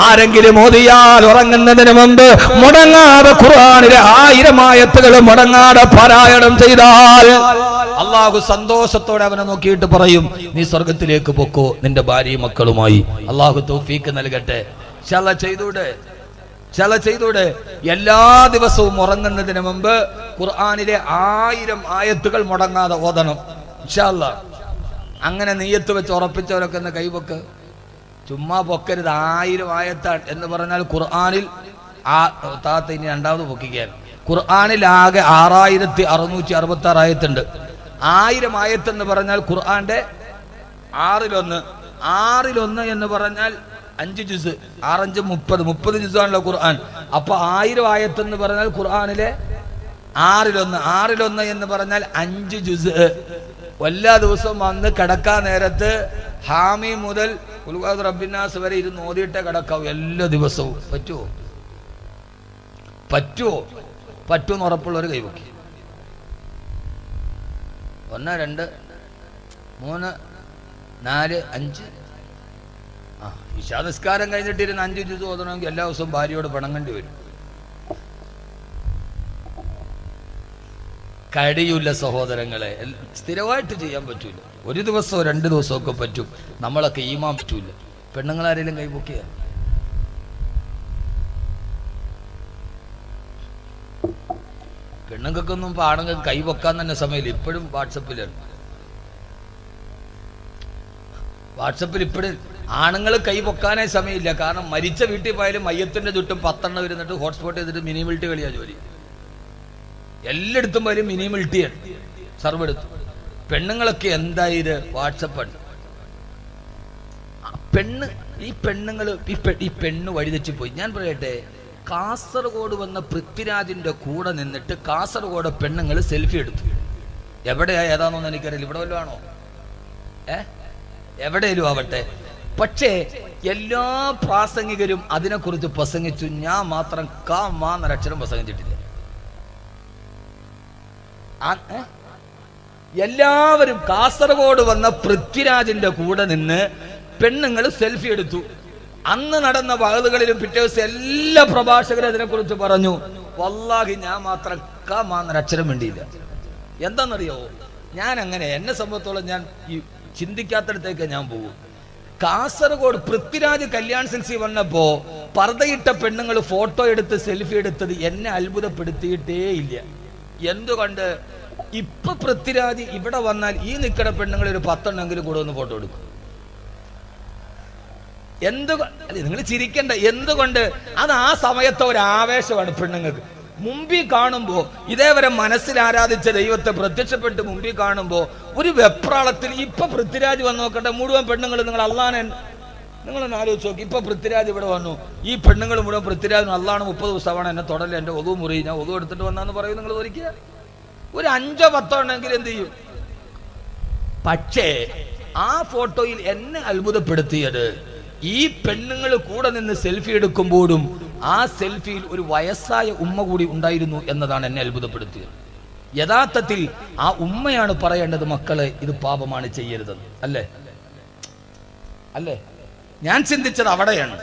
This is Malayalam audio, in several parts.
ആരെങ്കിലും മോദിയാൽ ഉറങ്ങുന്നതിന് മുമ്പ് മുടങ്ങാതെ ഖുർആാനിലെ ആയിരം ആയത്തുകൾ മുടങ്ങാതെ പാരായണം ചെയ്താൽ അള്ളാഹു സന്തോഷത്തോടെ അവനെ നോക്കിയിട്ട് പറയും നീ സ്വർഗത്തിലേക്ക് പൊക്കോ നിന്റെ ഭാര്യയും മക്കളുമായി. അള്ളാഹു തൗഫീക്ക് നൽകട്ടെ. ചില ചെയ്തൂടെ? ചില ചെയ്തൂടെ? എല്ലാ ദിവസവും ഉറങ്ങുന്നതിന് മുമ്പ് ഖുർആാനിലെ ആയിരം ആയത്തുകൾ മുടങ്ങാതെ ഓതണം. അങ്ങനെ നെയ്യത്ത് വെച്ച് ഉറപ്പിച്ചവരൊക്കെ ഒന്ന് കൈവക്ക് ചുമ്മാ പൊക്കരുത്. ആയിരം ആയത്താണ് എന്ന് പറഞ്ഞാൽ ഖുർആാനിൽ ആ താത്ത ഇനി രണ്ടാമത് പൊക്കിക്കാൻ ഖുർആാനിൽ ആകെ ആറായിരത്തി അറുന്നൂറ്റി അറുപത്തി ആറ് ആയത്തുണ്ട്. ആയിരം ആയത്ത് എന്ന് പറഞ്ഞാൽ ഖുർആന്റെ ആറിലൊന്ന്. ആറിലൊന്ന് എന്ന് പറഞ്ഞാൽ അഞ്ച് ജുസ്. ആറഞ്ച് മുപ്പത്. മുപ്പത് ജുസാണല്ലോ ഖുർആൻ. അപ്പൊ ആയിരം ആയത്ത് എന്ന് പറഞ്ഞാൽ ഖുർആാനിലെ ആറിലൊന്ന്. ആറിലൊന്ന് എന്ന് പറഞ്ഞാൽ അഞ്ച് ജുസ്. എല്ലാ ദിവസവും വന്ന് കിടക്കാൻ നേരത്ത് ഹാമി മുതൽ ഉൽവാദ് റബ്ബിനാസ് വരെ ഇരുന്ന് ഓതിയിട്ടേ കിടക്കാവും എല്ലാ ദിവസവും. പറ്റുമോ പറ്റുമോ പറ്റുമെന്ന് ഉറപ്പുള്ളവർ കൈവക്കി. ഒന്ന് രണ്ട് മൂന്ന് നാല് അഞ്ച്. ആ ഇഷാനിസ്കാരം കഴിഞ്ഞിട്ടിരുന്ന് അഞ്ച് ദിവസം ഓതണമെങ്കിൽ എല്ലാ ദിവസവും ഭാര്യയോട് പിണങ്ങേണ്ടി വരും. കഴിയൂല സഹോദരങ്ങളെ. സ്ഥിരമായിട്ട് ചെയ്യാൻ പറ്റൂല. ഒരു ദിവസമോ രണ്ട് ദിവസമോ ഒക്കെ പറ്റും. നമ്മളൊക്കെ ഈമാൻ പറ്റൂല. പെണ്ണുങ്ങളാരെങ്കിലും കൈപൊക്കിയ? പെണ്ണുങ്ങൾക്കൊന്നും ഇപ്പൊ ആണുങ്ങൾക്ക് കൈപൊക്കാൻ തന്നെ സമയമില്ല. ഇപ്പോഴും വാട്സപ്പിലാണ്. വാട്സപ്പിൽ ഇപ്പോഴും ആണുങ്ങൾ കൈ പൊക്കാനേ സമയമില്ല. കാരണം മരിച്ച വീട്ടിൽ പോയാലും മയത്തിന്റെ ചുറ്റും പത്തെണ്ണം വരുന്നിട്ട് ഹോട്ട്സ്പോട്ട് ചെയ്തിട്ട് മിനിമിൾട്ടി കളിയാ ജോലി. എല്ലായിടത്തും പോയാലും മിനിമിൾട്ടിയാണ് സർവ് എടുത്തു പെണ്ണുങ്ങളൊക്കെ എന്തായി ഇത് വാട്സപ്പാണ് പെണ്ണ് ഈ പെണ്ണുങ്ങൾ ഈ പെണ്ണ് വഴിതെറ്റി പോയി. ഞാൻ പറയട്ടെ കാസർഗോഡ് വന്ന പൃഥ്വിരാജിന്റെ കൂടെ നിന്നിട്ട് കാസർഗോഡ് പെണ്ണുങ്ങൾ സെൽഫി എടുത്തു. എവിടെയാ? ഏതാണെന്നൊന്നും എനിക്കറിയില്ല. ഇവിടെ വല്ലതും ആണോ? ഏ? എവിടെയും ആവട്ടെ. പക്ഷേ എല്ലാ പ്രാസംഗികരും അതിനെക്കുറിച്ച് പ്രസംഗിച്ചു. ഞാൻ മാത്രം കാ മാ മാന്നൊരക്ഷരം പ്രസംഗിച്ചിട്ടില്ല. ആ-? എല്ലാവരും കാസർഗോഡ് വന്ന പൃഥ്വിരാജിന്റെ കൂടെ നിന്ന് പെണ്ണുങ്ങൾ സെൽഫി എടുത്തു. അന്ന് നടന്ന വകതുകളിലും പിറ്റേ ദിവസം എല്ലാ പ്രഭാഷകരും അതിനെക്കുറിച്ച് പറഞ്ഞു. വല്ലാഹി ഞാൻ മാത്രം കാമാന്നൊരു മാന്നൊരക്ഷരം വേണ്ടിയില്ല എന്താണെന്നറിയോ ഞാൻ അങ്ങനെ എന്നെ സംബന്ധിച്ചോളം ഞാൻ ഈ ചിന്തിക്കാത്തടത്തേക്ക് ഞാൻ പോകും. കാസർഗോഡ് പൃഥ്വിരാജ് കല്യാൺ സിൽസി വന്നപ്പോ പർദ്ദയിട്ട പെണ്ണുങ്ങൾ ഫോട്ടോ എടുത്ത് സെൽഫി എടുത്തത് എന്നെ അത്ഭുതപ്പെടുത്തിയിട്ടേ ഇല്ല എന്തുകൊണ്ട്? ഇപ്പൊ പൃഥ്വിരാജ് ഇവിടെ വന്നാൽ ഈ നിക്കട പെണ്ണുങ്ങൾ ഒരു പത്തെണ്ണെങ്കിലും കൂടെ ഒന്ന് ഫോട്ടോ എടുക്കും. എന്ത് നിങ്ങൾ ചിരിക്കണ്ട. എന്തുകൊണ്ട്? അത് ആ സമയത്തെ ഒരു ആവേശമാണ് പെണ്ണുങ്ങൾക്ക്. മുമ്പിൽ കാണുമ്പോ ഇതേവരെ മനസ്സിൽ ആരാധിച്ച ദൈവത്തെ പ്രത്യക്ഷപ്പെട്ട് മുമ്പിൽ കാണുമ്പോ ഒരു വെപ്രാളത്തിൽ ഇപ്പൊ പൃഥ്വിരാജ് വന്ന് നോക്കട്ടെ മുഴുവൻ പെണ്ണുങ്ങൾ നിങ്ങൾ അള്ളാനെ നിങ്ങളൊന്ന് ആലോചിച്ച് നോക്കി. ഇപ്പൊ പൃഥ്വിരാജ് ഇവിടെ വന്നു. ഈ പെണ്ണുങ്ങൾ മുഴുവൻ പൃഥ്വിരാജ് അള്ളാണ് മുപ്പത് ദിവസമാണ് എന്നെ തൊടൽ എന്റെ ഒതു മുറി ഞാൻ ഒതു എടുത്തിട്ട് വന്നാന്ന് പറയും നിങ്ങൾ ഒരിക്കൽ ഒരു അഞ്ചോ പത്തോ ഉണ്ടെങ്കിൽ എന്ത് ചെയ്യും? പക്ഷേ ആ ഫോട്ടോയിൽ എന്നെ അത്ഭുതപ്പെടുത്തിയത് ഈ പെണ്ണുങ്ങൾ കൂടെ നിന്ന് സെൽഫി എടുക്കുമ്പോഴും ആ സെൽഫിയിൽ ഒരു വയസ്സായ ഉമ്മ കൂടി ഉണ്ടായിരുന്നു എന്നതാണ് എന്നെ അത്ഭുതപ്പെടുത്തിയത്. യഥാർത്ഥത്തിൽ ആ ഉമ്മയാണ് പറയേണ്ടത് മക്കളെ ഇത് പാപമാണ് ചെയ്യരുതെന്ന്. അല്ലേ? അല്ലേ? ഞാൻ ചിന്തിച്ചത് അവിടെയാണ്.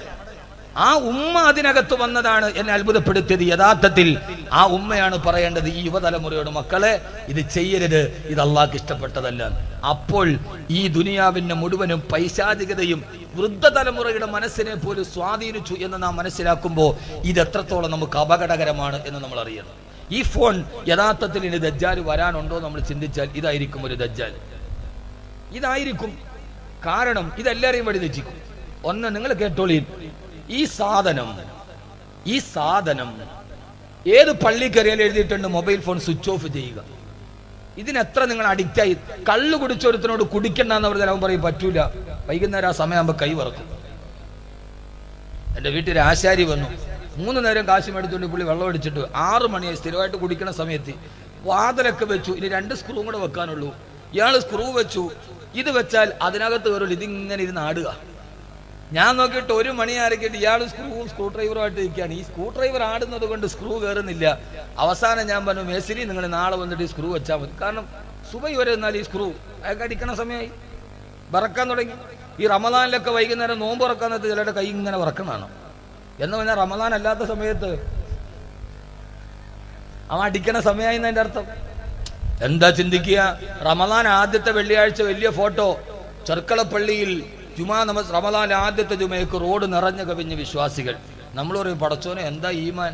ആ ഉമ്മ അതിനകത്ത് വന്നതാണ് എന്നെ അത്ഭുതപ്പെടുത്തിയത്. യഥാർത്ഥത്തിൽ ആ ഉമ്മയാണ് പറയേണ്ടത് ഈ യുവതലമുറയോട് മക്കളെ ഇത് ചെയ്യരുത് ഇത് അള്ളാഹ്ക്ക് ഇഷ്ടപ്പെട്ടതല്ല. അപ്പോൾ ഈ ദുനിയാവിന്റെ മുഴുവനും പൈശാചികതയും വൃദ്ധതലമുറയുടെ മനസ്സിനെ പോലും സ്വാധീനിച്ചു എന്ന് നാം മനസ്സിലാക്കുമ്പോൾ ഇത് എത്രത്തോളം നമുക്ക് അപകടകരമാണ് എന്ന് നമ്മൾ അറിയണം. ഈ ഫോൺ യഥാർത്ഥത്തിൽ ഇനി ദജ്ജാൽ വരാനുണ്ടോ നമ്മൾ ചിന്തിച്ചാൽ ഇതായിരിക്കും ഒരു ദജ്ജാൽ. ഇതായിരിക്കും. കാരണം ഇതെല്ലാരെയും വഴി തെറ്റിക്കും. ഒന്ന് നിങ്ങൾ കേട്ടോളി ഈ സാധനം ഈ സാധനം ഏത് പള്ളി കയറിയാലും എഴുതിയിട്ടുണ്ട്? മൊബൈൽ ഫോൺ സ്വിച്ച് ഓഫ് ചെയ്യുക. ഇതിനെത്ര നിങ്ങൾ അഡിക്റ്റ് ആയി? കള്ളു കുടിച്ചൊരുത്തനോട് കുടിക്കണ്ടെന്ന് പറഞ്ഞാൽ അവൻ പറയും പറ്റൂല. വൈകുന്നേരം ആ സമയമാകുമ്പോൾ കൈ വറക്കും. എന്റെ വീട്ടിൽ ആശാരി വന്നു. മൂന്ന് നേരം കാശ് മേടിച്ചുകൊണ്ട് പുള്ളി വെള്ളം അടിച്ചിട്ട് ആറ് മണിയായി സ്ഥിരമായിട്ട് കുടിക്കുന്ന സമയത്ത് വാതിലൊക്കെ വെച്ചു. ഇനി രണ്ട് സ്ക്രൂവും കൂടെ വെക്കാനുള്ളൂ. ഇയാൾ സ്ക്രൂ വെച്ചു. ഇത് വെച്ചാൽ അതിനകത്ത് കയറുള്ളൂ. ഇതിങ്ങനെ ഇരുന്ന് ആടുക. ഞാൻ നോക്കിയിട്ട് ഒരു മണി ആരൊക്കെയിട്ട് ഇയാൾ സ്ക്രൂവും സ്ക്രൂ ഡ്രൈവറുമായിട്ട് ഇരിക്കുകയാണ് ഈ സ്ക്രൂ ഡ്രൈവർ ആടുന്നത് കൊണ്ട് സ്ക്രൂ കയറുന്നില്ല അവസാനം ഞാൻ പറഞ്ഞു മേസിരി നിങ്ങൾ നാളെ വന്നിട്ട് ഈ സ്ക്രൂ വെച്ചാൽ മതി. കാരണം സുബൈ വരെ എന്നാൽ ഈ സ്ക്രൂ അയാൾക്ക് അടിക്കണ സമയമായി. വറക്കാൻ തുടങ്ങി. ഈ റമദാനിലൊക്കെ വൈകുന്നേരം നോമ്പ് തുറക്കുന്നത് ചിലരുടെ കൈ ഇങ്ങനെ വറക്കണമാണ് എന്ന് പറഞ്ഞാൽ റമദാൻ അല്ലാത്ത സമയത്ത് അവൻ അടിക്കണ സമയമായി എന്നതിന്റെ അർത്ഥം. എന്താ ചിന്തിക്കുക? റമദാൻ ആദ്യത്തെ വെള്ളിയാഴ്ച വലിയ ഫോട്ടോ ചെർക്കളപ്പള്ളിയിൽ ജുമാ നമസ് റമദാൻ ആദ്യത്തെ ജുമയ്ക്ക് റോഡ് നിറഞ്ഞു കവിഞ്ഞ വിശ്വാസികൾ. നമ്മൾ പറയും പടച്ചോനെ എന്താ ഈമാൻ?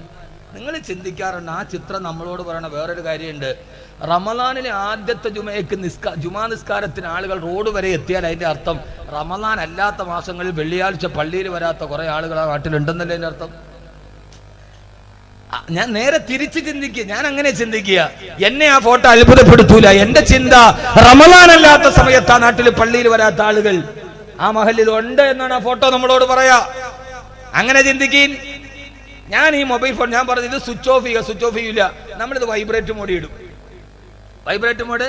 നിങ്ങൾ ചിന്തിക്കാറുണ്ട് ആ ചിത്രം നമ്മളോട് പറയണ വേറൊരു കാര്യമുണ്ട്. റമദാനിലെ ആദ്യത്തെ ജുമയ്ക്ക് നിസ്കാ ജുമാ നിസ്കാരത്തിന് ആളുകൾ റോഡ് വരെ എത്തിയാൽ അതിന്റെ അർത്ഥം റമദാൻ അല്ലാത്ത മാസങ്ങളിൽ വെള്ളിയാഴ്ച പള്ളിയിൽ വരാത്ത കുറെ ആളുകൾ ആ നാട്ടിലുണ്ടെന്നല്ലേ അതിന്റെ അർത്ഥം? ഞാൻ നേരെ തിരിച്ച് ചിന്തിക്കുക ഞാൻ അങ്ങനെ ചിന്തിക്കുക. എന്നെ ആ ഫോട്ടോ അത്ഭുതപ്പെടുത്തൂല. എന്റെ ചിന്ത റമദാൻ അല്ലാത്ത സമയത്ത് ആ നാട്ടിൽ പള്ളിയിൽ വരാത്ത ആളുകൾ ആ മഹലിൽ ഉണ്ട് എന്നാണ് ആ ഫോട്ടോ നമ്മളോട് പറയാ. അങ്ങനെ ചിന്തിക്കീൻ. ഞാൻ ഈ മൊബൈൽ ഫോൺ ഞാൻ പറഞ്ഞത് ഇത് സ്വിച്ച് ഓഫ് ചെയ്യുക സ്വിച്ച് ഓഫ് ചെയ്യില്ല നമ്മളിത് വൈബ്രേറ്റ് മോഡ് ഇടും. വൈബ്രേറ്റ് മോഡ്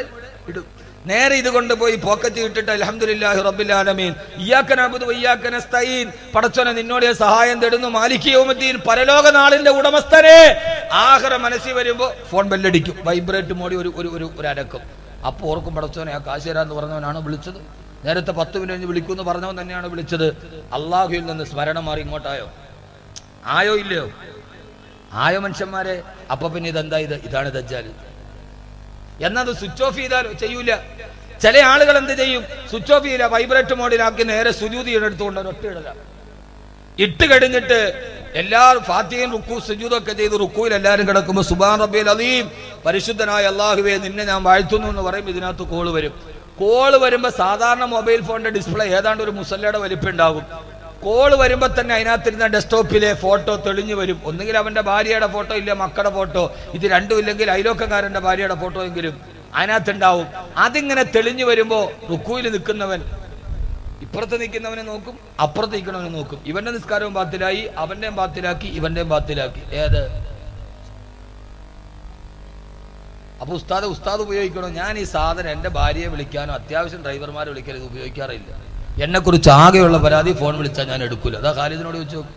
ഇടും. നേരെ ഇത് കൊണ്ടുപോയി പോക്കറ്റ് ഇട്ടിട്ട് അലഹമുല്ലാഹി റബ്ബിലാലമീൻ ഇയാക്കനബുദ് വയ്യാക്കനസ്തീൻ പടച്ചോനെ നിന്നോട് സഹായം തേടുന്നു. മാലിക്കിയോമത്തീൻ പരലോക നാളിന്റെ ഉടമസ്ഥനെ. ആഹ്റ മനസ്സിൽ വരുമ്പോ ഫോൺ ബെല്ലടിക്കും വൈബ്രേറ്റ് മോഡി ഒരു ഒരു ഒരു അരക്കും അപ്പൊ ഓർക്കും പടച്ചോനെ ആ കാശേരാന്ന് പറഞ്ഞവനാണ് വിളിച്ചത്? നേരത്തെ പത്ത് മിനിറ്റ് വിളിക്കുമെന്ന് പറഞ്ഞവൻ തന്നെയാണ് വിളിച്ചത്. അള്ളാഹുയിൽ നിന്ന് സ്മരണം മാറി ഇങ്ങോട്ടായോ? ആയോ ഇല്ലയോ? ആയോ മനുഷ്യന്മാരെ? അപ്പൊ പിന്നെ ഇതെന്താ ഇത്? ഇതാണ് ദജ്ജാൽ. എന്നത് സ്വിച്ച് ഓഫ് ചെയ്താലോ ചെയ്യൂല. ചില ആളുകൾ എന്ത് ചെയ്യും? സ്വിച്ച് ഓഫ് ചെയ്യില്ല വൈബ്രേറ്റ് മോഡിലാക്കി നേരെ സുജൂതി എടുത്തുകൊണ്ട് ഒറ്റ ഇടല. ഇട്ട് കഴിഞ്ഞിട്ട് എല്ലാവരും ഫാത്തിയും റുക്കു സുജൂതൊക്കെ ചെയ്ത് റുക്കുയിൽ എല്ലാവരും കിടക്കുമ്പോൾ സുബാൻ റബ്ബിൽ അലീം പരിശുദ്ധനായ അള്ളാഹുവെ നിന്നെ ഞാൻ വാഴ്ത്തുന്നു എന്ന് പറയും ഇതിനകത്ത് കോൾ വരും. കോൾ വരുമ്പോൾ സാധാരണ മൊബൈൽ ഫോണിന്റെ ഡിസ്പ്ലേ ഏതാണ്ട് ഒരു മുസല്ലയുടെ വലിപ്പം ഉണ്ടാകും കോൾ വരുമ്പോൾ തന്നെ അതിനകത്തിരുന്ന ഡെസ്ക്ടോപ്പിലെ ഫോട്ടോ തെളിഞ്ഞു വരും. ഒന്നുകിൽ അവന്റെ ഭാര്യയുടെ ഫോട്ടോ ഇല്ല മക്കളുടെ ഫോട്ടോ. ഇത് രണ്ടും ഇല്ലെങ്കിൽ അയലോക്കക്കാരന്റെ ഭാര്യയുടെ ഫോട്ടോ എങ്കിലും അതിനകത്തുണ്ടാവും. അതിങ്ങനെ തെളിഞ്ഞു വരുമ്പോൾ റുക്കുവിൽ നിൽക്കുന്നവൻ ഇപ്പുറത്ത് നിൽക്കുന്നവനെ നോക്കും അപ്പുറത്ത് നിൽക്കുന്നവനെ നോക്കും. ഇവന്റെ നിസ്കാരവും ബാത്തിലായി അവന്റെയും ബാത്തിലാക്കി ഇവന്റെയും ബാത്തിലാക്കി. ഏത്? അപ്പൊ ഉസ്താദ് ഉസ്താദ് ഉപയോഗിക്കണോ? ഞാൻ ഈ സാധനം എന്റെ ഭാര്യയെ വിളിക്കാനോ അത്യാവശ്യം ഡ്രൈവർമാരെ വിളിക്കാനോ ഇത് ഉപയോഗിക്കാറില്ല. എന്നെക്കുറിച്ച് ആകെയുള്ള പരാതി ഫോൺ വിളിച്ചാൽ ഞാൻ എടുക്കൂല. അതാ ഖാലിദിനോട് ചോദിച്ചു നോക്കും.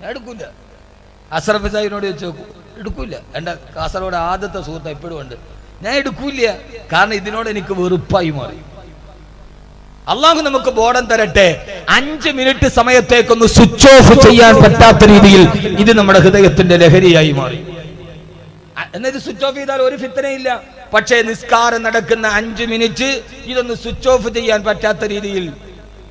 ഞാൻ എടുക്കൂല. അസറഫ് സാഹിബിനോട് ചോദിച്ചു നോക്കും. എടുക്കൂല. എന്റെ കാസർഗോഡ് ആദ്യത്തെ സുഹൃത്ത് എപ്പോഴും ഉണ്ട്. ഞാൻ എടുക്കൂല കാരണം ഇതിനോട് എനിക്ക് വെറുപ്പായി മാറി. അള്ളാഹു നമുക്ക് ബോധം തരട്ടെ. അഞ്ച് മിനിറ്റ് സമയത്തേക്കൊന്ന് സ്വിച്ച് ഓഫ് ചെയ്യാൻ പറ്റാത്ത രീതിയിൽ ഇത് നമ്മുടെ ഹൃദയത്തിന്റെ ലഹരിയായി മാറി. അ- എന്നാ ഇത് സ്വിച്ച് ഓഫ് ചെയ്താൽ ഒരു ഫിത്തനയില്ല. പക്ഷേ നിസ്കാരം നടക്കുന്ന അഞ്ച് മിനിറ്റ് ഇതൊന്ന് സ്വിച്ച് ഓഫ് ചെയ്യാൻ പറ്റാത്ത രീതിയിൽ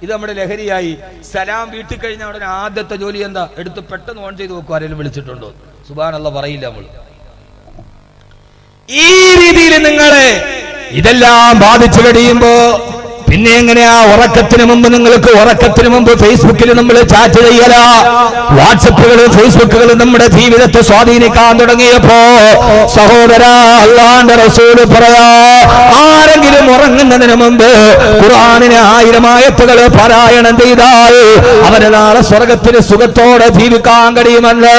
ഇത് നമ്മുടെ ലഹരിയായി. സലാം വീട്ടിൽ കഴിഞ്ഞ ഉടനെ ആദ്യത്തെ ജോലി എന്താ? എടുത്ത് പെട്ടെന്ന് ഓൺ ചെയ്ത് നോക്കുക ആരെങ്കിലും വിളിച്ചിട്ടുണ്ടോ? സുബാനല്ല പറയില്ല നമ്മൾ ഈ രീതിയിൽ നിങ്ങളെ ഇതെല്ലാം ബാധിച്ചു കഴിയുമ്പോ പിന്നെ എങ്ങനെയാ ഉറക്കത്തിന് മുമ്പ് നിങ്ങൾക്ക് ഉറക്കത്തിന് മുമ്പ് ഫേസ്ബുക്കിൽ നമ്മൾ ചാറ്റ് ചെയ്യല? വാട്സപ്പുകളും ഫേസ്ബുക്കുകളും നമ്മുടെ ജീവിതത്തെ സ്വാധീനിക്കാൻ തുടങ്ങിയപ്പോ സഹോദര അള്ളാന്റെ റസൂൽ പറയാ ആരെങ്കിലും ഉറങ്ങുന്നതിന് മുമ്പ് ഖുർആാനിന് ആയിരം ആയത്തുകൾ പാരായണം ചെയ്താൽ അവന് നാളെ സ്വർഗത്തിന് സുഖത്തോടെ ജീവിക്കാൻ കഴിയുമെന്ന്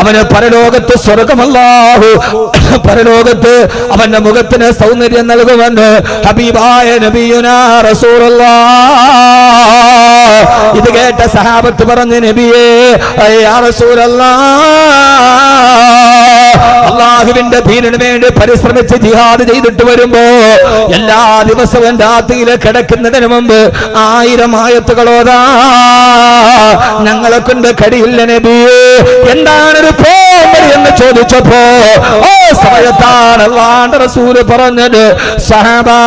അവന് പരലോകത്ത് സ്വർഗമല്ലാഹു പരലോകത്ത് അവന്റെ മുഖത്തിന് സൗന്ദര്യം നൽകുമെന്ന് ഹബീബായ നബിയുന റസൂറുള്ള ഇത് കേട്ട സഹാബത്ത് പറഞ്ഞു നബിയേ അള്ളാഹുവിന്റെ ദീനിന് വേണ്ടി പരിശ്രമിച്ച് ജിഹാദ് ചെയ്തിട്ട് വരുമ്പോ എല്ലാ ദിവസവും രാത്രിയിലെ കിടക്കുന്നതിന് മുമ്പ് ആയിരം ആയത്തുകളോതാ ഞങ്ങളെ കൊണ്ട് കടിയില്ല നബിയേ. എന്താണ് ഒരു പോ എന്ന് ചോദിച്ചപ്പോ ഓ സമയത്താണ് അള്ളാന്റെ റസൂൽ പറഞ്ഞത്. സഹബാ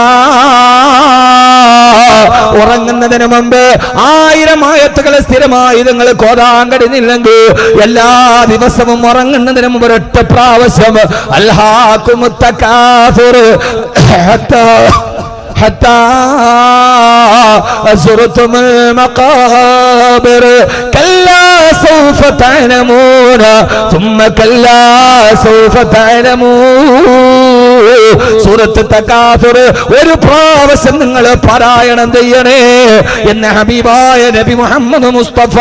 ഉറങ്ങുന്നതിന് മുമ്പ് ആയിരം ആയത്തുകളെ സ്ഥിരമായി നിങ്ങൾ കോതാൻ കഴിഞ്ഞില്ലെങ്കിൽ എല്ലാ ദിവസവും ഉറങ്ങുന്നതിന് മുമ്പ് ഒരൊറ്റ പ്രാവശ്യം അൽഹാക്കുമുത്തക്കാഫിർ ഹത്താ حتى زرتم المقابر كلا سوف تعلمون ثم كلا سوف تعلمون സൂറത്ത് തകാഫിർ ഒരു പ്രാവശ്യം നിങ്ങൾ പാരായണം ചെയ്യണേ. എന്ന ഹബീബായ നബി മുഹമ്മദ് മുസ്തഫ.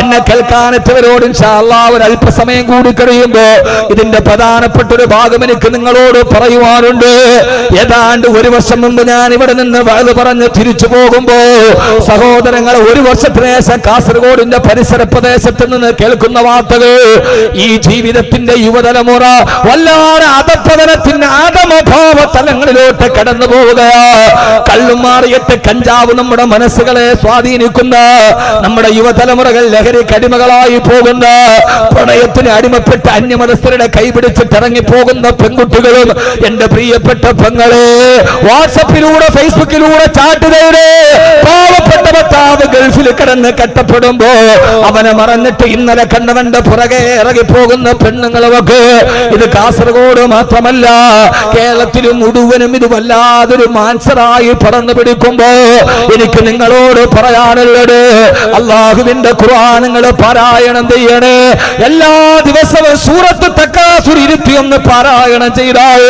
എന്നെ കേൾക്കാനെത്തവരോട് ഇൻഷാല്ലാ ഒരു അല്പസമയം കൂടി കഴിയുമ്പോൾ ഇതിന്റെ പ്രധാനപ്പെട്ട ഒരു ഭാഗം എനിക്ക് നിങ്ങളോട് പറയുവാനുണ്ട്. ഏതാണ്ട് ഒരു വർഷം മുമ്പ് ഞാൻ ഇവിടെ നിന്ന് വഴുത് പറഞ്ഞ് തിരിച്ചു പോകുമ്പോ സഹോദരങ്ങൾ ഒരു വർഷത്തിന് ശേഷം കാസർഗോഡിന്റെ പരിസര പ്രദേശത്ത് നിന്ന് കേൾക്കുന്ന വാർത്തകൾ. ഈ ജീവിതത്തിന്റെ യുവതലമുറ വല്ലാതെ അധപ്പതനത്തിൽ അധപ്പതനത്തിന്റെ ആദമഭാവ തലങ്ങളിലോട്ട് കടന്നു പോവുകയാ കള്ളും മാറിയിട്ട് കഞ്ചാവ് നമ്മുടെ മനസ്സുകളെ സ്വാധീനിക്കുന്ന നമ്മുടെ യുവതലമുറകൾ ലഹരി കടിമകളായി പോകുന്ന പ്രണയത്തിന് അടിമപ്പെട്ട് അന്യമതസ്ഥരുടെ കൈപിടിച്ചിട്ട് ഇറങ്ങി പോകുന്ന പെൺകുട്ടികളും എന്റെ പ്രിയപ്പെട്ട പെങ്ങളെ വാട്സപ്പിലൂടെ ഫേസ്ബുക്കിലൂടെ ചാട്ടുകയുടെ ഭർത്താവ് ഗൾഫിൽ കിടന്ന് കെട്ടപ്പെടുമ്പോ അവനെ മറന്നിട്ട് ഇന്നലെ കണ്ടവന്റെ പുറകെ ഇറങ്ങി പോകുന്ന പെണ്ണുങ്ങളൊക്കെ ഇത് കാസർഗോഡ് മാത്രമല്ല കേരളത്തിലും മുഴുവനും ഇത് വല്ലാതൊരു മാൻസറായി പറന്നു പിടിക്കുമ്പോ എനിക്ക് നിങ്ങളോട് പറയാനുള്ളത് അള്ളാഹുവിന്റെ ഖുർആാനുകൾ പാരായണം ചെയ്യണേ. എല്ലാ ദിവസവും സൂറത്ത് തക്കാസുർ ഇരുത്തി ഒന്ന് പാരായണം ചെയ്താൽ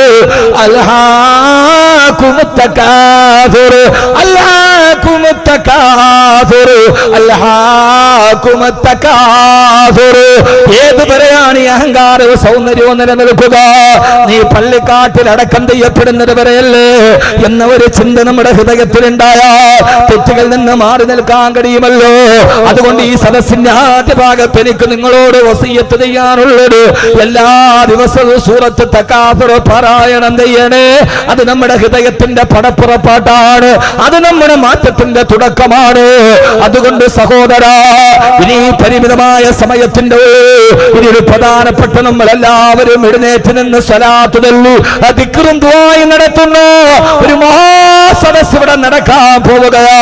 ഏത് വരെയാണ് ഈ അഹങ്കാരവും സൗന്ദര്യവും നിലനിൽക്കുക? നീ പള്ളിക്കാട്ടിൽ അടക്കം ചെയ്യപ്പെടുന്നത് വരെയല്ലേ? എന്ന ഒരു ചിന്ത നമ്മുടെ ഹൃദയത്തിൽ ഉണ്ടായാൽ തെറ്റുകൾ നിന്ന് മാറി നിൽക്കാൻ കഴിയുമല്ലോ. അതുകൊണ്ട് ഈ സദസ്സിന്റെ ആദ്യ ഭാഗത്ത് എനിക്ക് നിങ്ങളോട് വസീയത്ത് ചെയ്യാനുള്ളത് എല്ലാ ദിവസവും സൂറത്ത് തക്കാഫർ പാരായണം ചെയ്യണേ. അത് നമ്മുടെ ഹൃദയത്തിന്റെ പടപ്പുറപ്പാട്ടാണ്. അത് നമ്മുടെ മാറ്റത്തിന്റെ തുടക്കമാണ് അതുകൊണ്ട് സഹോദര ഇനി പരിമിതമായ സമയത്തിന്റെ ഇനിയൊരു പ്രധാനപ്പെട്ട നമ്മൾ എല്ലാവരും എഴുന്നേറ്റ് നിന്ന് സ്വലാത്തുതല്ലു അതിക്കറും ദ്വായി നടത്തുന്ന. ഒരു മഹാസദസ് ഇവിടെ നടക്കാൻ പോവുകയാ.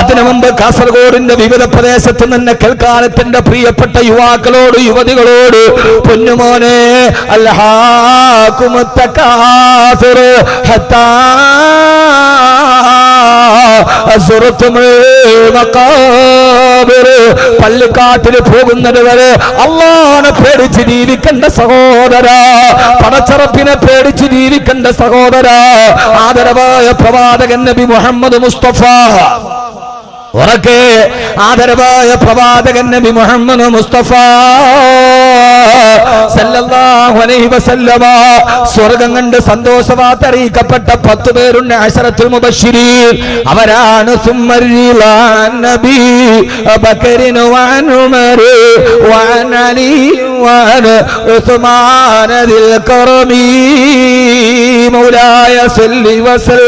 അതിനു മുമ്പ് കാസർഗോഡിന്റെ വിവിധ പ്രദേശത്ത് നിന്ന് കേൾക്കാനത്തിന്റെ പ്രിയപ്പെട്ട യുവാക്കളോട് യുവതികളോട് പൊന്നുമോനെ അൽഹാകുമത്തക്കാസുർ ഹത്താ അസുറത്തുമേ മക്കാബിർ പള്ളിക്കാട്ടിൽ പോകുന്നത് വരെ അള്ളാനെ പേടിച്ച് ജീവിക്കേണ്ട സഹോദര. പടച്ചറപ്പിനെ പേടിച്ച് ജീവിക്കേണ്ട സഹോദര. ആദരവായ പ്രവാചകൻ നബി മുഹമ്മദ് മുസ്തഫ. ഉറക്കെ ആദരവായ പ്രവാചകൻ നബി മുഹമ്മദ് മുസ്തഫ സ്വർഗം കണ്ട് സന്തോഷവാത്തറിയിക്കപ്പെട്ട പത്ത് പേരുണ്ട് അശറത്തുൽ മുബശ്ശിരീൻ. അവരാണ് സുമ്മരിലാൻ നബി ബക്കറിൻ വ ഉമർ വ അലി വ ഉസ്മാൻ ദിൽ കറമി മൗലായ സല്ലി വസൽ.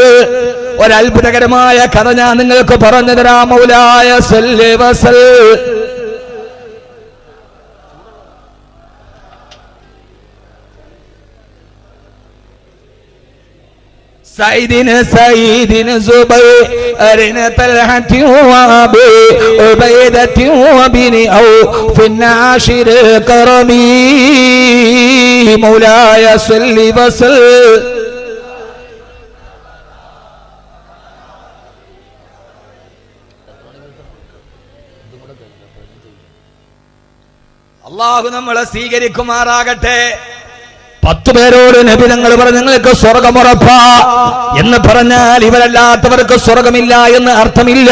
ഒരത്ഭുതകരമായ കഥ ഞാൻ നിങ്ങൾക്ക് പറഞ്ഞു തരാം മൗലായ സൈദിന് സൈദിന് സുബൈറിന് തൽഹത്തി വബി ഉബൈദത്തി വബിനി ഔ ഫിന്നാഷിൽ കറമി. മൗലായ സല്ലി വസൽ. അള്ളാഹു നമ്മളെ സ്വീകരിക്കുമാറാകട്ടെ. പത്തു പേരോട് നബി ഞങ്ങൾ പറഞ്ഞു നിങ്ങൾക്ക് സ്വർഗമുറപ്പ എന്ന് പറഞ്ഞാൽ ഇവരല്ലാത്തവർക്ക് സ്വർഗമില്ല എന്ന് അർത്ഥമില്ല.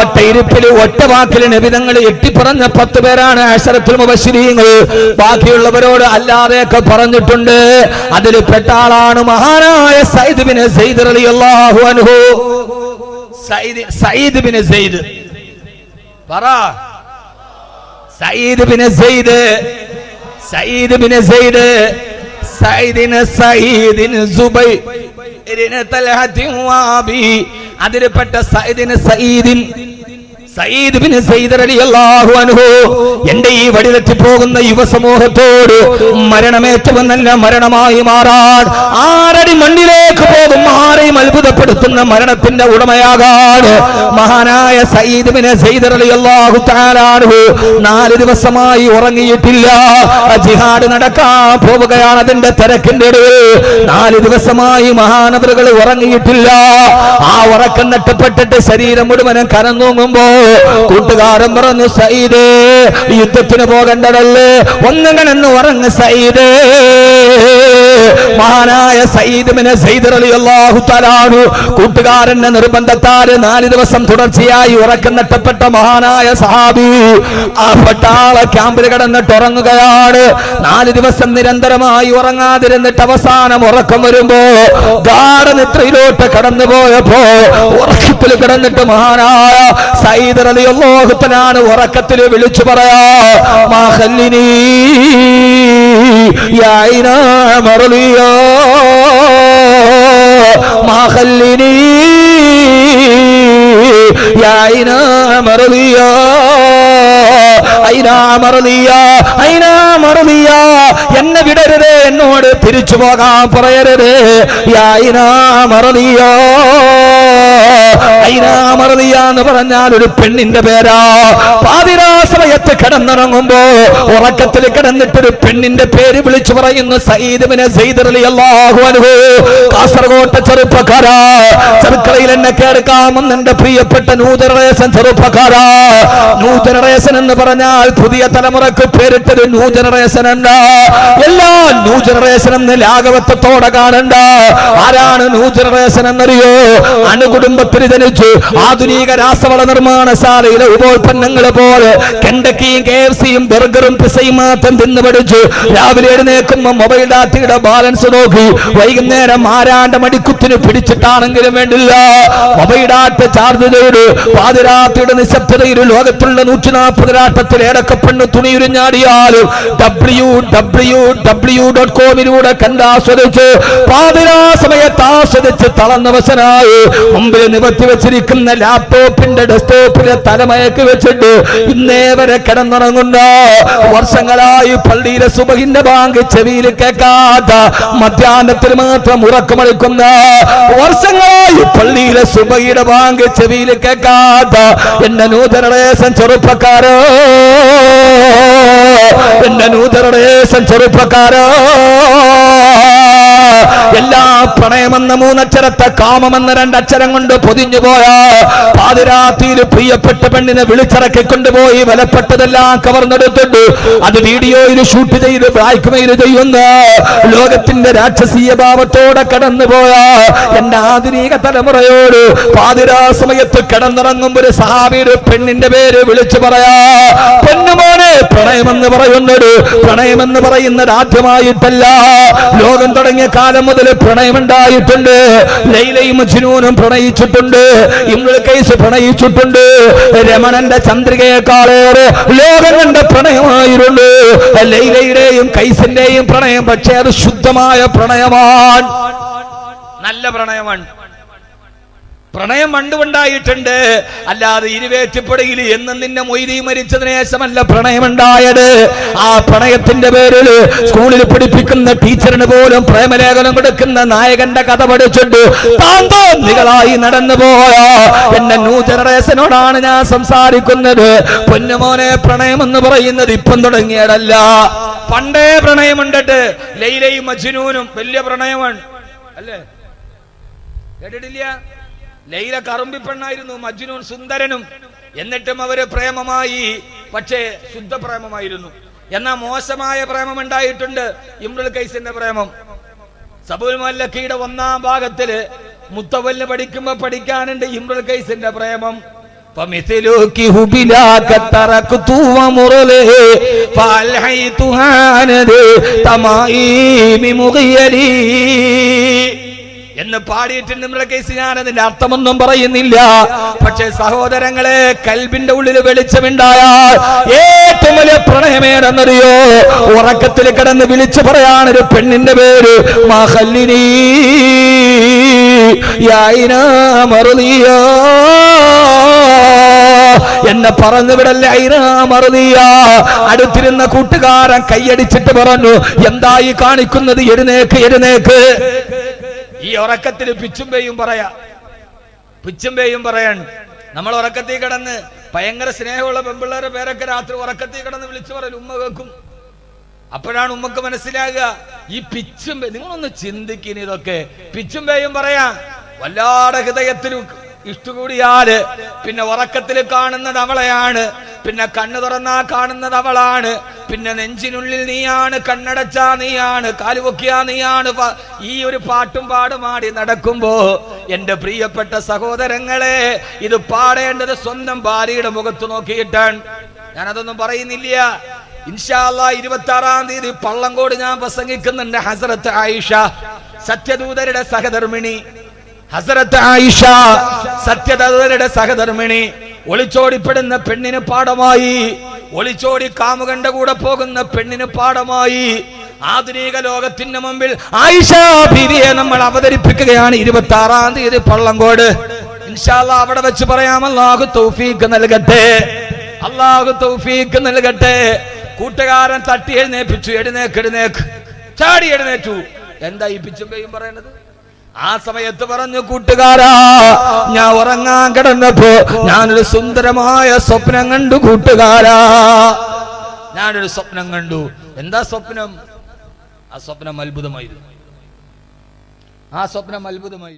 ഒറ്റ ഇരിപ്പിൽ ഒറ്റ വാക്കിൽ നബി തങ്ങൾ എട്ടിപ്പറഞ്ഞ പത്ത് പേരാണ് അക്ഷരത്തിൽ മുബശ്ശിരീങ്ങൾ. ബാക്കിയുള്ളവരോട് അല്ലാതെയൊക്കെ പറഞ്ഞിട്ടുണ്ട്. അതിൽ പെട്ടാളാണ് മഹാനായ സയ്യിദ് ബിൻ സയ്യിദ് റളിയല്ലാഹു അൻഹു. Sayyid Sayyid bin Sayyid. പറ. Sayyid bin Sayyid Sayyid bin Sayyid സയ്യിദിന് സയ്യിദിന് സുബൈരിന് അതിൽപ്പെട്ട സയ്യിദിന് സയ്യിദിൻ എന്റെ ഈ വഴിതെറ്റി പോകുന്ന യുവസമൂഹത്തോട് മരണമേറ്റവും നല്ല മരണമായി മാറാൻ. ആരടി മണ്ണിലേക്ക് പോകും ആരെയും അത്ഭുതപ്പെടുത്തുന്ന മരണത്തിന്റെ ഉടമയാകാൻ. മഹാനായ സയ്യിദ് ബിൻ സയ്യിദ് റളിയല്ലാഹു തആല അൻഹു നാല് ദിവസമായി ഉറങ്ങിയിട്ടില്ല. ജിഹാദ് നടക്കാൻ പോവുകയാണ് അതിന്റെ തിരക്കിന്റെ ഇടയിൽ. നാല് ദിവസമായി മഹാനവറുകൾ ഉറങ്ങിയിട്ടില്ല. ആ ഉറക്കം നട്ടപ്പെട്ടിട്ട് ശരീരം മുഴുവനും കരന്നൂങ്ങുമ്പോ കൂട്ടുകാരൻ പറഞ്ഞു സയ്യിദേ യുദ്ധത്തിന് പോകേണ്ടതല്ലേ? ഒന്നുകണെന്ന് പറഞ്ഞു സയ്യിദേ. മഹാനായ സയ്യിദ്മിനെ സയ്യിദ് റളിയല്ലാഹു തആലാഹു കൂട്ടുകാരന്റെ നിർബന്ധത്താൽ നാല് ദിവസം തുടർച്ചയായി ഉറക്കം നട്ടപ്പെട്ട മഹാനായ സഹാബി ആ പട്ടാള ക്യാമ്പിൽ കിടന്നിട്ട് ഉറങ്ങുകയാണ്. നാല് ദിവസം നിരന്തരമായി ഉറങ്ങാതിരുന്നിട്ട് അവസാനം ഉറക്കം വരുമ്പോ ഗാഠനിദ്രയിലോട്ട് കടന്നു പോയപ്പോ ഉറക്കത്തിൽ കിടന്നിട്ട് മഹാനായ സയ്യിദ് ഹൈദർ അലി അള്ളാഹുത്തനാണ് ഉറക്കത്തിൽ വിളിച്ചു പറയാ മാഹല്ലിനീ മറലിയോ മാഹല്ലിനീ മറലിയോ എന്നെ വിടരുത് എന്നോട് തിരിച്ചു പോകാൻ പറയരുത്. എന്ന് പറഞ്ഞാൽ ഒരു പെണ്ണിന്റെ പേരാ. പാതിരാശ്രയത്ത് കിടന്നിറങ്ങുമ്പോ ഉറക്കത്തിൽ കിടന്നിട്ടൊരു പെണ്ണിന്റെ പേര് വിളിച്ചു പറയുന്നു അൻഹു. കാസർഗോട്ടെ ചെറുപ്പക്കാരാ. ചെറുക്കളയിൽ എന്നെ കേൾക്കാമെന്ന് എന്റെ പ്രിയപ്പെട്ട ന്യൂ ചെറുപ്പക്കാരാ. ന്യൂ എന്ന് പറഞ്ഞാൽ പുതിയ തലമുറയ്ക്ക് പേരിട്ടൊരു ന്യൂ ജനറേഷൻ അല്ല. എല്ലാ ന്യൂ ജനറേഷൻ എന്ന് ലാഘവത്വത്തോടെ കാണണ്ട. ആരാണ് ന്യൂ ജനറേഷൻ എന്നറിയോ? അണുകുടുംബത്തിൽ ജനിച്ചു ആധുനിക രാസവള നിർമ്മാണശാലയിലെ ഉപോൽപ്പന്നങ്ങൾ പോലെ കെണ്ടക്കിയും കെ എഫ് സിയും ബർഗറും പിസയും മാത്രം തിന്നു പഠിച്ചു. രാവിലെ എഴുന്നേക്കുമ്പോ മൊബൈൽ ഡാറ്റയുടെ ബാലൻസ് നോക്കി. വൈകുന്നേരം ആരാണ്ട മടിക്കുത്തിന് പിടിച്ചിട്ടാണെങ്കിലും വേണ്ടില്ല. മൊബൈൽ ഡാറ്റ ചാർജ് ചെയ്ത്. പാതിരാത്രിയുടെ നിശബ്ദതയിൽ ലോകത്തുള്ള നൂറ്റി നാൽപ്പത് രാട്ടത്തിൽ ഏടക്കപ്പെണ്ണ് തുണിയുരിഞ്ഞാടിയാലും ഡബ്ല്യു ഡബ്ല്യു ഡബ്ല്യു ഡോട്ട് കോമിലൂടെ കണ്ടാസ്വദിച്ച് പാതിരാ സമയത്ത് ആസ്വദിച്ച് തളർന്നവശനായി മുമ്പിൽ നിവർത്തി വെച്ചിരിക്കുന്ന ലാപ്ടോപ്പിന്റെ ഡെസ്ക്ടോപ്പിലെ തലമയക്ക് വെച്ചിട്ട് ഇന്നേ വരെ കിടന്നുറങ്ങുന്ന. വർഷങ്ങളായി പള്ളിയിലെ സുബഹിന്റെ ബാങ്ക് ചെവിയിൽ കേൾക്കാത്ത മധ്യാഹ്നത്തിൽ മാത്രം ഉറക്കമളിക്കുന്ന വർഷങ്ങളായി പള്ളിയിലെ സുബഹിയുടെ ബാങ്ക് ചെവിയിൽ കേൾക്കാത്ത എന്റെ നൂതനദേശം ചെറുപ്പക്കാരോ. എന്റെ നൂതനദേശം ചെറുപ്പക്കാരോ എല്ലാ പ്രണയമെന്ന മൂന്നക്ഷരത്തെ കാമമെന്ന രണ്ടക്ഷരം കൊണ്ട് പൊതിഞ്ഞു പോയ പാതിരാത്രിയിൽ പ്രിയപ്പെട്ട പെണ്ണിനെ വിളിച്ചിറക്കി കൊണ്ടുപോയി വിലപ്പെട്ടതെല്ലാം കവർന്നെടുത്തിട്ട് അത് വീഡിയോയിൽ ഷൂട്ട് ചെയ്ത് ബ്ലാക്ക് മെയിൽ ചെയ്യുന്ന ലോകത്തിന്റെ രാക്ഷസീയ ഭാവത്തോടെ കടന്നുപോയ എന്റെ ആധുനിക തലമുറയോട് പാതിരാ സമയത്ത് കിടന്നിറങ്ങുമ്പോ ഒരു സഹാബിയുടെ പെണ്ണിന്റെ പേര് വിളിച്ചു പറയാ പൊന്നുമോനെ പ്രണയമെന്ന് പറയുന്നത് പ്രണയമെന്ന് പറയുന്നത് ആദ്യമായിട്ടല്ല. ലോകം തുടങ്ങിയ കാലം മുതൽ പ്രണയമുണ്ടായിട്ടുണ്ട്. ലൈലയും മജ്നൂനും പ്രണയിച്ചിട്ടുണ്ട്. ഇമ്രുൽ കൈസ് പ്രണയിച്ചിട്ടുണ്ട്. രമണന്റെ ചന്ദ്രികയെക്കാളേറെ ലോകം കണ്ട പ്രണയമായിരുന്നു. ലൈലയുടെയും കൈസിന്റെയും പ്രണയം പക്ഷേ അത് ശുദ്ധമായ പ്രണയമാണ്. നല്ല പ്രണയമാണ്. പ്രണയം പണ്ടുണ്ടായിട്ടുണ്ട് അല്ലാതെ ഇരുവേറ്റിപ്പടയിൽ എന്ന് നിന്നെ മൊയ്തി മരിച്ചതിന് ശേഷമല്ല പ്രണയമുണ്ടായത്. ആ പ്രണയത്തിന്റെ പേരിൽ സ്കൂളിൽ പഠിപ്പിക്കുന്ന ടീച്ചറിന് പോലും പ്രേമലേഖനം കൊടുക്കുന്ന നായകന്റെ കഥ പഠിച്ചിട്ട് താന്തോന്നികളായി നടന്നു പോയ എന്റെ ന്യൂ ജനറേഷനോടാണ് ഞാൻ സംസാരിക്കുന്നത്. പൊന്നുമോനെ പ്രണയം എന്ന് പറയുന്നത് ഇപ്പം തുടങ്ങിയതല്ല. പണ്ടേ പ്രണയമുണ്ടിട്ട് ലൈലയും മജ്നൂനും വലിയ പ്രണയമാണ്. അല്ലേ? കേട്ടിട്ടില്ല? ലൈല കറുമ്പി പെണ്ണായിരുന്നു മജ്നൂൻ സുന്ദരനും എന്നിട്ടും അവര് പ്രേമമായി പക്ഷേ ശുദ്ധ പ്രേമമായിരുന്നു എന്നാ മോശമായ പ്രേമം ഉണ്ടായിട്ടുണ്ട് ഇമ്രുൽ കൈസിന്റെ പ്രേമം സബുൽ മല്ലക്കിയുടെ ഒന്നാം ഭാഗത്തില് മുത്തവല്ല് പഠിക്കുമ്പോ പഠിക്കാനുണ്ട് ഇമ്രുൽ കൈസിന്റെ പ്രേമം فمثلك هبلاك تركت ومرله فألحيتها ندي تمائم مغيلي എന്ന് പാടിയിട്ട് നമ്മുടെ കേസ് ഞാൻ അതിന്റെ അർത്ഥമൊന്നും പറയുന്നില്ല. പക്ഷെ സഹോദരങ്ങളെ കൽബിന്റെ ഉള്ളിൽ വെളിച്ചമുണ്ടായാൽ ഏറ്റവും വലിയ പ്രണയമേടെന്നറിയോ ഉറക്കത്തിൽ കിടന്ന് വിളിച്ചു പറയാനൊരു പെണ്ണിന്റെ പേര് മഹല്ലിനി. എന്നെ പറഞ്ഞു വിടല്ലേ ഐനാ മറുതിയ. അടുത്തിരുന്ന കൂട്ടുകാരൻ കൈയടിച്ചിട്ട് പറഞ്ഞു എന്തായി കാണിക്കുന്നത്? എഴുന്നേക്ക് എഴുന്നേക്ക്. ഈ ഉറക്കത്തിൽ പിച്ചുംബേയും പറയാ. പിച്ചുംബേയും പറയാണ് നമ്മൾ ഉറക്കത്തിൽ കിടന്ന് ഭയങ്കര സ്നേഹമുള്ള പെമ്പിള്ളേരെ പേരൊക്കെ രാത്രി ഉറക്കത്തിൽ കിടന്ന് വിളിച്ചു പറയും ഉമ്മ കേൾക്കും. അപ്പോഴാണ് ഉമ്മക്ക് മനസ്സിലാകുക ഈ പിച്ചും നിങ്ങളൊന്ന് ചിന്തിക്കുന്ന ഇതൊക്കെ. പിച്ചും പേയും പറയാ. വല്ലാടെ ഹൃദയത്തിൽ ഇഷ്ടകൂടിയാൽ പിന്നെ ഉറക്കത്തിൽ കാണുന്നത് അവളെയാണ്. പിന്നെ കണ്ണു തുറന്നാ കാണുന്നത് അവളാണ്. പിന്നെ നെഞ്ചിനുള്ളിൽ നീയാണ് കണ്ണടച്ചാ നീയാണ് കാലുപൊക്കിയാ നീയാണ്. ഈ ഒരു പാട്ടും പാടുമാടി നടക്കുമ്പോ എന്റെ പ്രിയപ്പെട്ട സഹോദരങ്ങളെ ഇത് പാടേണ്ടത് സ്വന്തം ഭാര്യയുടെ മുഖത്ത് നോക്കിയിട്ടാണ്. ഞാനതൊന്നും പറയുന്നില്ല. ഇൻഷാല്ല ഇരുപത്തി ആറാം തീയതി പള്ളങ്കോട് ഞാൻ പ്രസംഗിക്കുന്നുണ്ട് ഹസരത്ത് ആയിഷ സത്യദൂതരുടെ സഹധർമ്മിണി. ഹസരത്ത് ആയിഷ സത്യദൂതരുടെ സഹധർമ്മിണി. ഒളിച്ചോടിപ്പെടുന്ന പെണ്ണിന് പാഠമായി. ഒളിച്ചോടി കാമുകന്റെ കൂടെ പോകുന്ന പെണ്ണിന് പാഠമായി. ആധുനിക ലോകത്തിന്റെ മുമ്പിൽ ആയിഷ ബീവിയെ നമ്മൾ അവതരിപ്പിക്കുകയാണ് ഇരുപത്തി ആറാം തീയതി പള്ളങ്കോട് അവിടെ വെച്ച് പറയാം അല്ലാഹു നൽകട്ടെ. അല്ലാഹു നൽകട്ടെ. കൂട്ടുകാരൻ തട്ടി എഴുന്നേപ്പിച്ചു എഴുന്നേക്ക് എഴുന്നേക്ക്. ചാടി എഴുന്നേറ്റു. എന്താ ഈ പിച്ചും പേയും പറയുന്നത്? ആ സമയത്ത് പറഞ്ഞു കൂട്ടുകാരാ ഞാൻ ഉറങ്ങാൻ കിടന്നപ്പോ ഞാനൊരു സുന്ദരമായ സ്വപ്നം കണ്ടു കൂട്ടുകാരാ. ഞാനൊരു സ്വപ്നം കണ്ടു. എന്താ സ്വപ്നം? ആ സ്വപ്നം അത്ഭുതമായിരുന്നു. ആ സ്വപ്നം അത്ഭുതമായിരുന്നു.